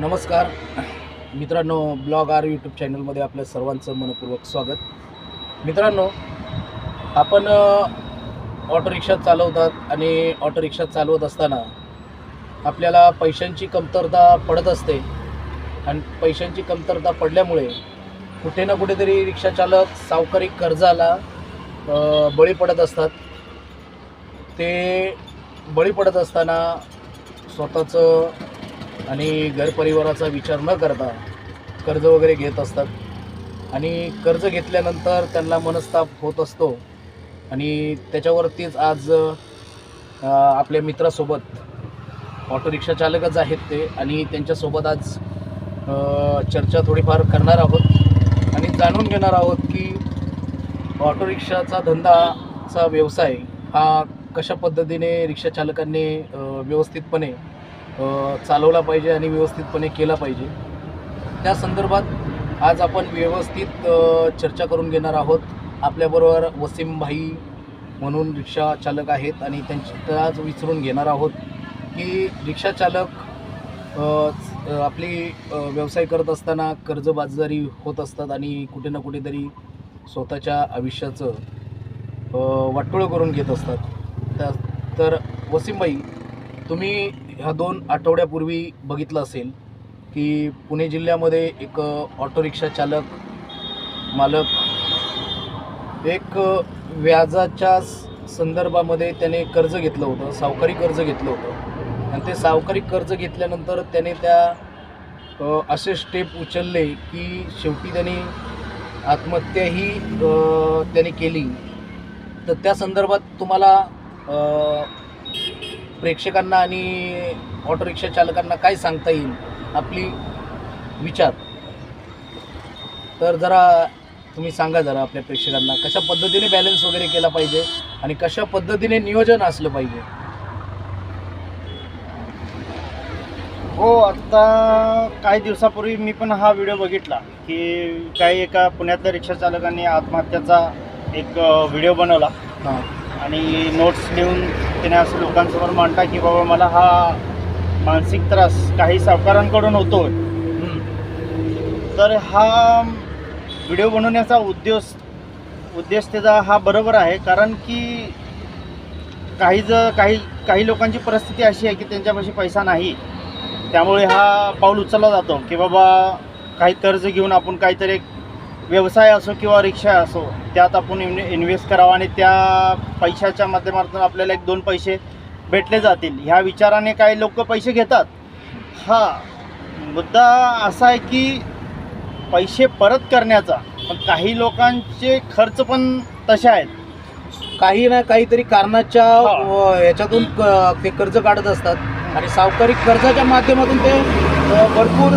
नमस्कार. मित्रांनो blog our YouTube चॅनलमध्ये आपल्या सर्वांचं मनपूर्वक स्वागत. मित्रांनो आपण ऑटोरिक्षा ऑटो रिक्षा चालवतात आणि ऑटो रिक्षा चालवत असताना आपल्याला पैशांची कमतरता पडत असते. आणि पैशांची कमतरता पडल्यामुळे कुठे ना कुठेतरी रिक्षाचालक सावकारी कर्जाला बळी पडत असतात. ते बळी पडत असताना स्वतःचं आणि घरपरिवाराचा विचार न करता कर्ज वगैरे घेत असतात. आणि कर्ज घेतल्यानंतर त्यांना मनस्ताप होत असतो. आणि त्याच्यावरतीच आज आपल्या मित्रासोबत ऑटो रिक्षा चालकच आहेत ते आणि त्यांच्यासोबत आज चर्चा थोडीफार करणार आहोत. आणि जाणून घेणार आहोत की ऑटो रिक्षाचा धंदाचा व्यवसाय हा कशा पद्धतीने रिक्षाचालकांनी व्यवस्थितपणे चालवला पाहिजे आणि व्यवस्थितपणे केला पाहिजे. त्या संदर्भात आज आपण व्यवस्थित चर्चा करून घेणार आहोत. आपल्याबरोबर वसीम भाई म्हणून रिक्षा चालक आहेत आणि त्यांची आज विचारून घेणार आहोत की रिक्षा चालक आपली व्यवसाय करत असताना कर्जबाजारी होत असतात आणि कुठे ना कुठेतरी स्वतःच्या आयुष्याचं वाटोळं करून घेत असतात. त्या तर वसीमबाई तुम्ही ह्या दोन आठवड्यापूर्वी बघितलं असेल की पुणे जिल्ह्यामध्ये एक ऑटो रिक्षा चालक मालक एक व्याजाच्या स- संदर्भामध्ये त्याने कर्ज घेतलं होतं सावकारी कर्ज घेतलं होतं. आणि ते सावकारी कर्ज घेतल्यानंतर त्याने त्या असे स्टेप उचलले की शेवटी त्याने आत्महत्याही त्याने केली. तर त्या संदर्भात तुम्हाला प्रेक्षकांना आणि ऑटो रिक्षा चालकांना काय सांगता येईल आपली विचार. तर जरा तुम्ही सांगा जरा आपल्या प्रेक्षकांना कशा पद्धतीने बॅलन्स वगैरे केला पाहिजे आणि कशा पद्धतीने नियोजन असलं पाहिजे? हो आत्ता काही दिवसापूर्वी मी पण हा व्हिडिओ बघितला की काही एका पुण्यातल्या रिक्षा चालकांनी आत्महत्याचा एक व्हिडिओ बनवला. हां. आणि नोट्स लिहून त्याने असं लोकांसमोर मांडता की बाबा मला हा मानसिक त्रास काही सावकारांकडून होतो. तर हा व्हिडिओ बनवण्याचा उद्देश उद्देश त्याचा हा बरोबर आहे. कारण की काही ज काही काही लोकांची परिस्थिती अशी आहे की त्यांच्यापाशी पैसा नाही. त्यामुळे हा पाऊल उचलला जातो की बाबा काही कर्ज घेऊन आपण काहीतरी एक व्यवसाय असो किंवा रिक्षा असो त्यात आपण इन्वे इन्व्हेस्ट करावा आणि त्या पैशाच्या माध्यमातून आपल्याला एक दोन पैसे भेटले जातील. ह्या विचाराने काही लोक पैसे घेतात. हा मुद्दा असा आहे की पैसे परत करण्याचा पण काही लोकांचे खर्च पण तसे आहेत. काही ना काहीतरी कारणाच्या याच्यातून क- ते कर्ज काढत असतात. आणि सावकारी कर्जाच्या माध्यमातून ते भरपूर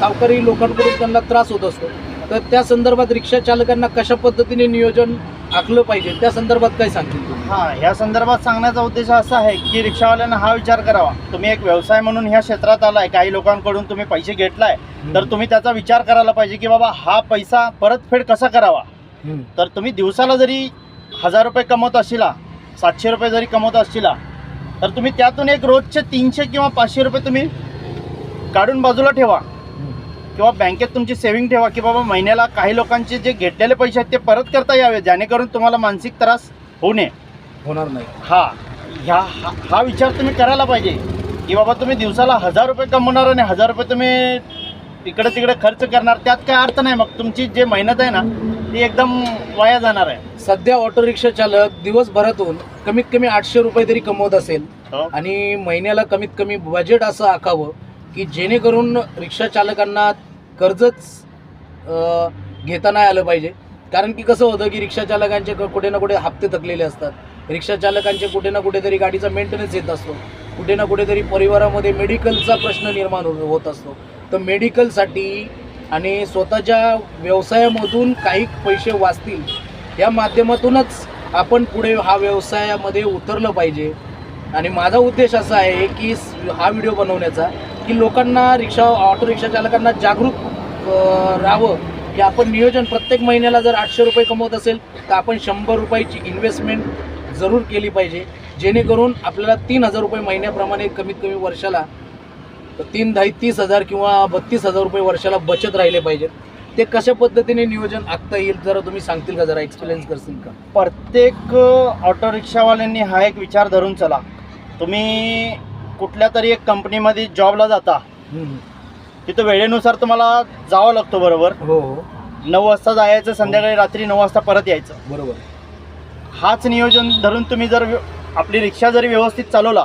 सावकारी लोकांकडून त्यांना त्रास होत असतो. तर त्या संदर्भात रिक्षा चालकांना कशा पद्धतीने नियोजन आखलं पाहिजे? त्या संदर्भात काय सांगतील हा ह्या संदर्भात सांगण्याचा उद्देश असा आहे की रिक्षावाल्यांना हा विचार करावा. तुम्ही एक व्यवसाय म्हणून ह्या क्षेत्रात आलाय काही लोकांकडून तुम्ही पैसे घेतलाय तर तुम्ही त्याचा विचार करायला पाहिजे की बाबा हा पैसा परतफेड कसा करावा. तर तुम्ही दिवसाला जरी हजार रुपये कमवत असशिला सातशे रुपये जरी कमवत असशिला तर तुम्ही त्यातून एक रोजचे तीनशे किंवा पाचशे रुपये तुम्ही काढून बाजूला ठेवा. किंवा बँकेत तुमची सेव्हिंग ठेवा की बाबा महिन्याला काही लोकांचे जे घेतलेले पैसे आहेत ते परत करता यावे जेणेकरून तुम्हाला मानसिक त्रास होऊ नये. होणार नाही. हा ह्या हा हा विचार तुम्ही करायला पाहिजे. की बाबा तुम्ही दिवसाला हजार रुपये कमवणार आणि हजार रुपये तुम्ही इकडे तिकडे खर्च करणार त्यात काय अर्थ नाही. मग तुमची जे मेहनत आहे ना ती एकदम वाया जाणार आहे. सध्या ऑटो रिक्षा चालक दिवसभरातून कमीत कमी आठशे रुपये तरी कमवत असेल हो. आणि महिन्याला कमीत कमी बजेट असं आखावं की जेणेकरून रिक्षा चालकांना कर्जच घेता नाही आलं पाहिजे. कारण की कसं होतं की रिक्षाचालकांचे क- कुठे ना कुठे हप्ते थकलेले असतात. रिक्षाचालकांचे कुठे ना कुठेतरी गाडीचा मेंटेनन्स येत असतो. कुठे ना कुठेतरी परिवारामध्ये मेडिकलचा प्रश्न निर्माण हो- होत असतो. तर मेडिकलसाठी आणि स्वतःच्या व्यवसायामधून काही पैसे वाचतील या माध्यमातूनच आपण पुढे हा व्यवसायामध्ये उतरलं पाहिजे. आणि माझा उद्देश असा आहे की हा व्हिडिओ बनवण्याचा की लोकांना रिक्षा ऑटो रिक्षा चालकांना जागरूक राहावं. की आपण नियोजन प्रत्येक महिन्याला जर आठशे रुपये कमवत असेल तर आपण शंभर रुपयाची इन्व्हेस्टमेंट जरूर केली पाहिजे. जेणेकरून आपल्याला तीन हजार रुपये महिन्याप्रमाणे कमीत कमी वर्षाला तीन दहा तीस हजार किंवा बत्तीस हजार रुपये वर्षाला बचत राहिले पाहिजेत. ते कशा पद्धतीने नियोजन आखता येईल जरा तुम्ही सांगतील का जरा एक्सपिरियन्स करतील का? प्रत्येक ऑटो रिक्षावाल्यांनी हा एक विचार धरून चला. तुम्ही कुठल्या तरी एक कंपनीमध्ये जॉबला जाता तिथं वेळेनुसार तुम्हाला जावं लागतो बरोबर. हो हो. नऊ वाजता जायचं संध्याकाळी रात्री नऊ वाजता परत यायचं. बरोबर. हाच नियोजन धरून तुम्ही जर व्य- आपली रिक्षा जरी व्यवस्थित चालवला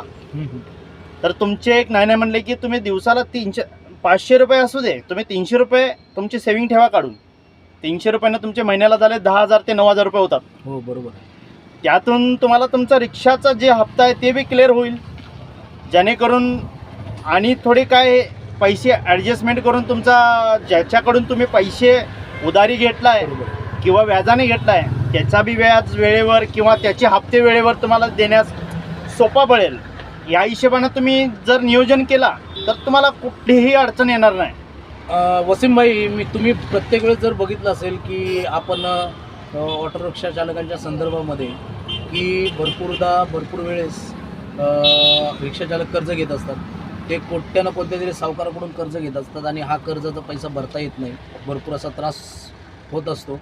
तर तुमचे एक नाही नाही म्हणले की तुम्ही दिवसाला तीनशे पाचशे रुपये असू दे तुम्ही तीनशे रुपये तुमची सेविंग ठेवा काढून. तीनशे रुपयानं तुमचे महिन्याला झाले दहा हजार ते नऊ हजार रुपये होतात. हो बरोबर. त्यातून तुम्हाला तुमचा रिक्षाचा जे हप्ता आहे ते बी क्लिअर होईल. जेणेकरून आणि थोडे काय पैसे ॲडजस्टमेंट करून तुमचा ज्याच्याकडून तुम्ही पैसे उधारी बरोबर आहे. किंवा व्याजाने घेतलाय त्याचा बी व्याज वेळेवर किंवा त्याचे हप्ते वेळेवर तुम्हाला देण्यास सोपा पडेल या हिशोबानं तुम्ही जर नियोजन केला तर तुम्हाला कुठलीही अडचण येणार नाही अं, वसीम भाई मी तुम्ही प्रत्येक वेळेस जर बघितलं असेल की आपण अं, ऑटो रिक्षा चालकांच्या संदर्भामध्ये की भरपूरदा भरपूर वेळेस रिक्षाचालक रिक्षा कर्ज घेत असतात. ते कोट्यानं कोणत्या तरी सावकाराकडून कर्ज घेत असतात आणि हा कर्जाचा पैसा भरता येत नाही. भरपूर असा त्रास होत असतो.